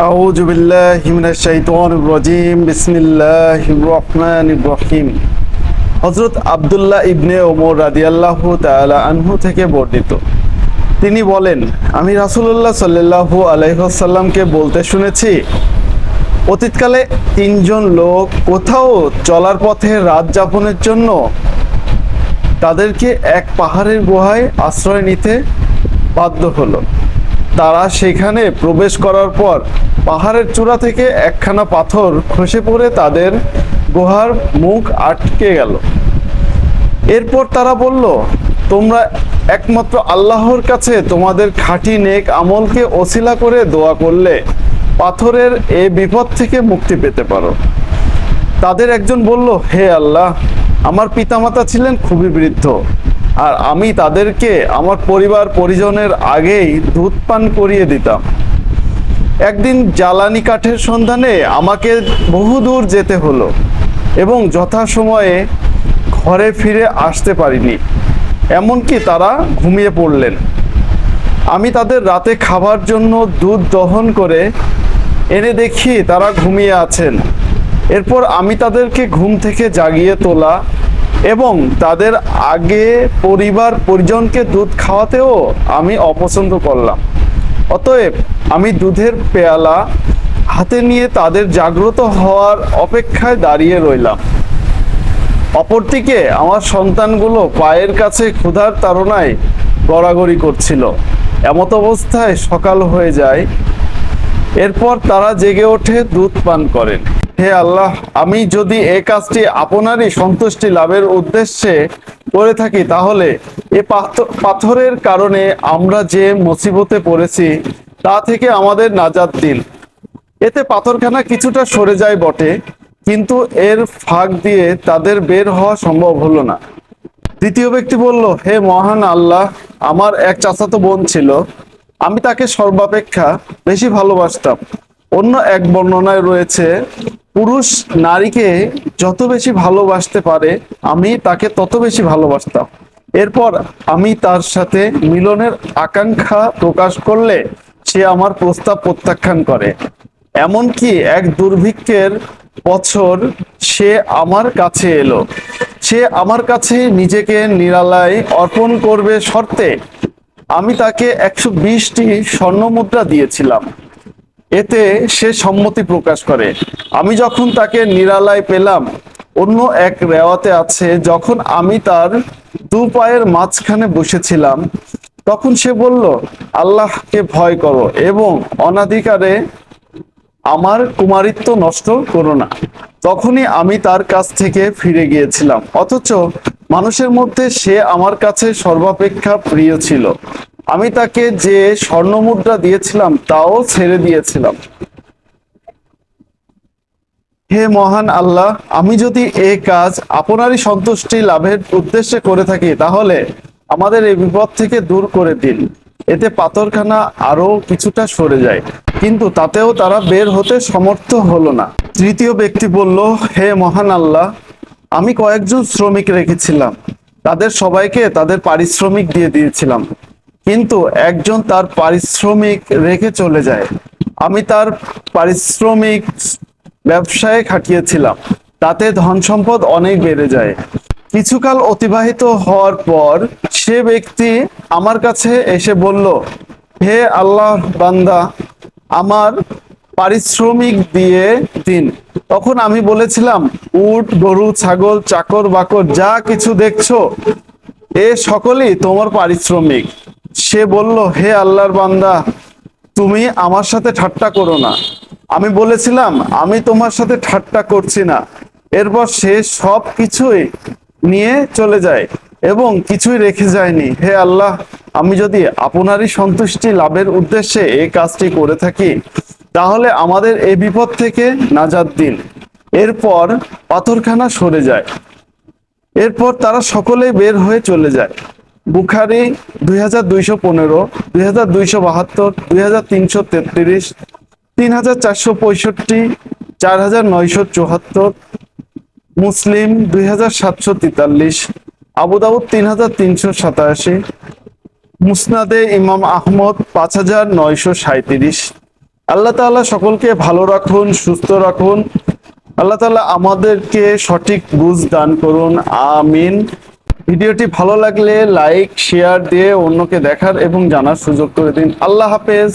أعوذ بالله من الشيطان الرجيم بسم الله الرحمن الرحيم হজরত আবদুল্লাহ ইবনে ওমর রাদিয়াল্লাহু তাআলা আনহু থেকে বর্ণিত তিনি বলেন আমি রাসূলুল্লাহ সাল্লাল্লাহু আলাইহি ওয়াসাল্লামকে বলতে শুনেছি অতীতকালে তিনজন লোক কোথাও চলার পথে রাত যাপনের জন্য তাদেরকে এক পাহাড়ের গুহায় আশ্রয় নিতে বাধ্য হলো তারা সেখানে প্রবেশ করার পর পাহাড়ের চূড়া থেকে একখানা পাথর খসে পড়ে তাদের গুহার মুখ আটকে গেল। এরপর তারা বলল, তোমরা একমাত্র আল্লাহর কাছে তোমাদের খাঁটি নেক আমলকে ওসিলা করে দোয়া করলে পাথরের এ বিপদ থেকে মুক্তি পেতে পারো। তাদের একজন বলল, হে আল্লাহ, আমার পিতামাতা ছিলেন খুবই বৃদ্ধ। আর আমি তাদেরকে আমার পরিবার, পরিজনের আগেই দুধ পান করিয়ে দিতাম। একদিন জ্বালানি কাঠের সন্ধানে আমাকে বহুদূর যেতে হলো এবং যথাসময়ে ঘরে ফিরে আসতে পারিনি। এমনকি তারা ঘুমিয়ে পড়লেন। আমি তাদের রাতে খাবার জন্য দুধ দহন করে এনে দেখি তারা ঘুমিয়ে আছেন। এরপর আমি তাদেরকে ঘুম থেকে জাগিয়ে তোলা এবং তাদের আগে পরিবার পরিজনকে দুধ খাওয়াতেও আমি অপছন্দ করলাম। অতএব আমি দুধের পেয়ালা হাতে নিয়ে তাদের জাগ্রত হওয়ার অপেক্ষায় দাঁড়িয়ে রইলাম। অপরদিকে আমার সন্তানগুলো পায়ের কাছে ক্ষুধার তাড়নায় গড়াগড়ি করছিল। এমত অবস্থায় সকাল হয়ে যায়। এরপর তারা জেগে ওঠে দুধ পান করেন। হে আল্লাহ, আমি যদি এ কাজটি আপনারই সন্তুষ্টি লাভের উদ্দেশ্যে করে থাকি, তাহলে এ পাথ- পাথরের কারণে আমরা যে মুসিবতে পড়েছি, তা থেকে আমাদের নাজাত দিন। এতে পাথরখানা কিছুটা সরে যায় বটে, কিন্তু এর ফাঁক দিয়ে তাদের বের হওয়া সম্ভব হলো না। দ্বিতীয় ব্যক্তি বলল, হে মহান আল্লাহ, আমার এক চাচাতো বোন ছিল। আমি তাকে সর্বাপেক্ষা বেশি ভালোবাসতাম। অন্য এক বর্ণনায় রয়েছে পুরুষ নারীকে যত বেশি ভালোবাসতে পারে, আমি তাকে তত বেশি ভালোবাসতাম। এরপর আমি তার সাথে মিলনের আকাঙ্ক্ষা প্রকাশ করলে সে আমার প্রস্তাব প্রত্যাখ্যান করে। এমনকি এক দুর্ভিক্ষের বছর সে আমার কাছে এলো। সে আমার কাছে নিজেকে নিরালায় অর্পণ করবে শর্তে আমি তাকে একশো বিশটি স্বর্ণ মুদ্রা দিয়েছিলাম। এতে সে সম্মতি প্রকাশ করে। আমি যখন তাকে নিরালায় পেলাম, অন্য এক রেওয়াতে আছে, যখন আমি তার দু পায়ের মাঝখানে বসেছিলাম, তখন সে বলল, আল্লাহকে ভয় করো এবং অনাধিকারে আমার কুমারিত্ব নষ্ট করো না। তখনই আমি তার কাছ থেকে ফিরে গিয়েছিলাম। অথচ মানুষের মধ্যে সে আমার কাছে সর্বাপেক্ষা প্রিয় ছিল। আমি তাকে যে স্বর্ণ মুদ্রা দিয়েছিলাম, তাও ছেড়ে দিয়েছিলাম। হে মহান আল্লাহ, আমি যদি এ কাজ আপনারই সন্তুষ্টি লাভের উদ্দেশ্যে করে থাকি, তাহলে আমাদের এই বিপদ থেকে দূর করে দিন। এতে পাথরখানা আরও কিছুটা সরে যায়। কিন্তু তাতেও তারা বের হতে সমর্থ হলো না। তৃতীয় ব্যক্তি বলল, হে মহান আল্লাহ, আমি কয়েকজন শ্রমিক রেখেছিলাম। তাদের সবাইকে তাদের পারিশ্রমিক দিয়ে দিয়েছিলাম। কিন্তু একজন তার পারিশ্রমিক রেখে চলে যায়। আমি তার পারিশ্রমিক ব্যবসায় খাটিয়েছিলাম। তাতে ধন সম্পদ অনেক বেড়ে যায়। কিছুকাল অতিবাহিত হওয়ার পর সে ব্যক্তি আমার কাছে এসে বলল, হে আল্লাহ বান্দা, আমার পারিশ্রমিক দিয়ে দিন। তখন আমি বলেছিলাম, উট, গরু, ছাগল, চাকর, বাকর, যা কিছু দেখছ, এ সকলেই তোমার পারিশ্রমিক। সে বলল, হে আল্লাহর বান্দা, তুমি আমার সাথে ঠাট্টা করো না। আমি বলেছিলাম, আমি তোমার সাথে ঠাট্টা করছি না। এরপর সে সব কিছুই নিয়ে চলে যায় এবং কিছুই রেখে যায়নি। হে আল্লাহ, আমি যদি আপনারই সন্তুষ্টি লাভের উদ্দেশ্যে এই কাজটি করে থাকি, তাহলে আমাদের এই বিপদ থেকে নাজাত দিন। এরপর পাথরখানা সরে যায়। এরপর তারা সকলেই বের হয়ে চলে যায়। বুখারি দুই হাজার দুইশো পনেরো, দুই হাজার দুইশো বাহাত্তর, দুই হাজার তিনশো তেত্রিশ, তিন হাজার চারশো পঁয়ষট্টি, চার হাজার নয়শো চুয়াত্তর, মুসলিম দুই হাজার সাতশো তেতাল্লিশ আবু দাউদ তিন হাজার তিনশো সাতাশি, মুসনাদে ইমাম আহমদ পাঁচ হাজার নয়শো সাঁত্রিশ আল্লাহ তাআলা সকলকে ভালো রাখুন, সুস্থ রাখুন। আল্লাহ তাআলা আমাদেরকে সঠিক বুঝ দান করুন। আমিন। ভিডিওটি ভালো লাগলে লাইক, শেয়ার দিয়ে অন্যকে দেখার এবং জানার সুযোগ করে দিন। আল্লাহ হাফেজ।